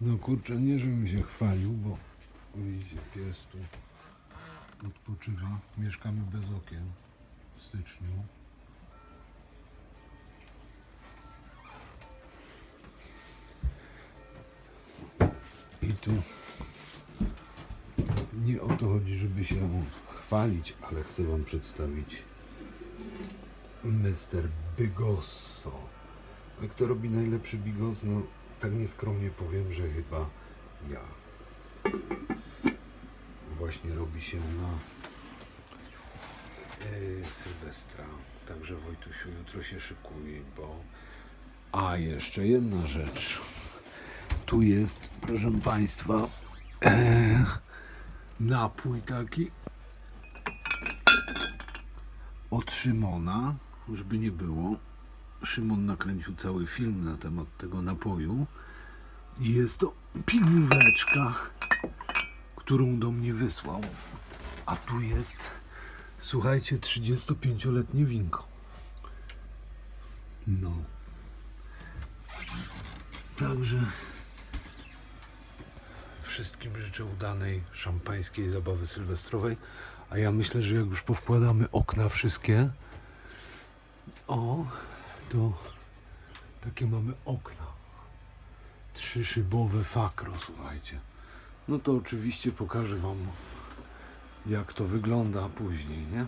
No kurczę, nie żebym się chwalił, bo widzicie, pies tu odpoczywa. Mieszkamy bez okien w styczniu. I tu nie o to chodzi, żeby się chwalić, ale chcę Wam przedstawić Mr. Bigosso. A kto robi najlepszy bigos? No, tak nieskromnie powiem, że chyba ja. Właśnie robi się na e, Sylwestra. Także Wojtusiu, jutro się szykuj, bo... A, jeszcze jedna rzecz. Tu jest, proszę Państwa, e, napój taki od Szymona, żeby nie było. Szymon nakręcił cały film na temat tego napoju. I jest to pigwóweczka, którą do mnie wysłał. A tu jest, słuchajcie, 35-letnie winko. No. Także wszystkim życzę udanej szampańskiej zabawy sylwestrowej. A ja myślę, że jak już powkładamy okna wszystkie, o, to takie mamy okna. Trzyszybowe fakro, słuchajcie. No to oczywiście pokażę Wam, jak to wygląda później, nie?